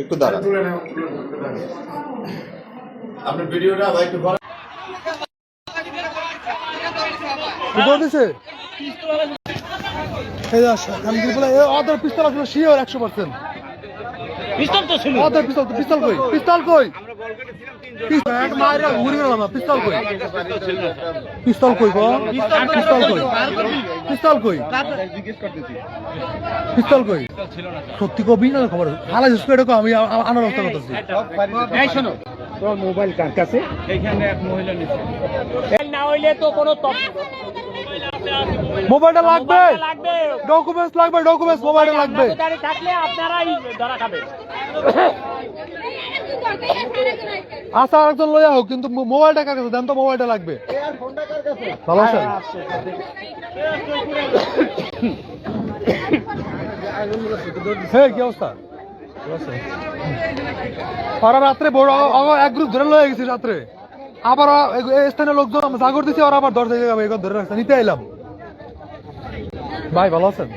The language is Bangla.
একটু দাঁড়ান। আপনার ভিডিওটা একটু পিস্তল আসলে শিওর একশো পার্সেন্ট পিস্তল তো ছিল। অর্ডার পিস্তল পিস্তল কই? পিস্তল কই? পিস্তল মাইরা ঘুরে গেলাম পিস্তল কই? পিস্তল কই গো পিস্তল কই? পিস্তল কই? পিস্তল কই? সত্যি কবি না খবর? হালা এটা কো আমি আনার ব্যবস্থা করতেছি। এই শোনো। তোর মোবাইল কার কাছে? এইখানে এক মহিলা নিচ্ছে না হইলে তো কোনো মোবাইলটা লাগবে। ডকুমেন্টস লাগবে ডকুমেন্টস মোবাইলটা লাগবে। আচ্ছা আরেকজন লইয়া হোক, কিন্তু মোবাইলটা কার কাছে? দেন তো, মোবাইলটা লাগবে। কি অবস্থা? ওরা রাত্রে বড় এক গ্রুপ ধরে লয়ে গেছি রাত্রে। আবার স্থানীয় লোকজন জাগর দিছে, ওরা আবার দরজা ধরে রাখছে। নিতে এলাম ভাই ভালো আছেন?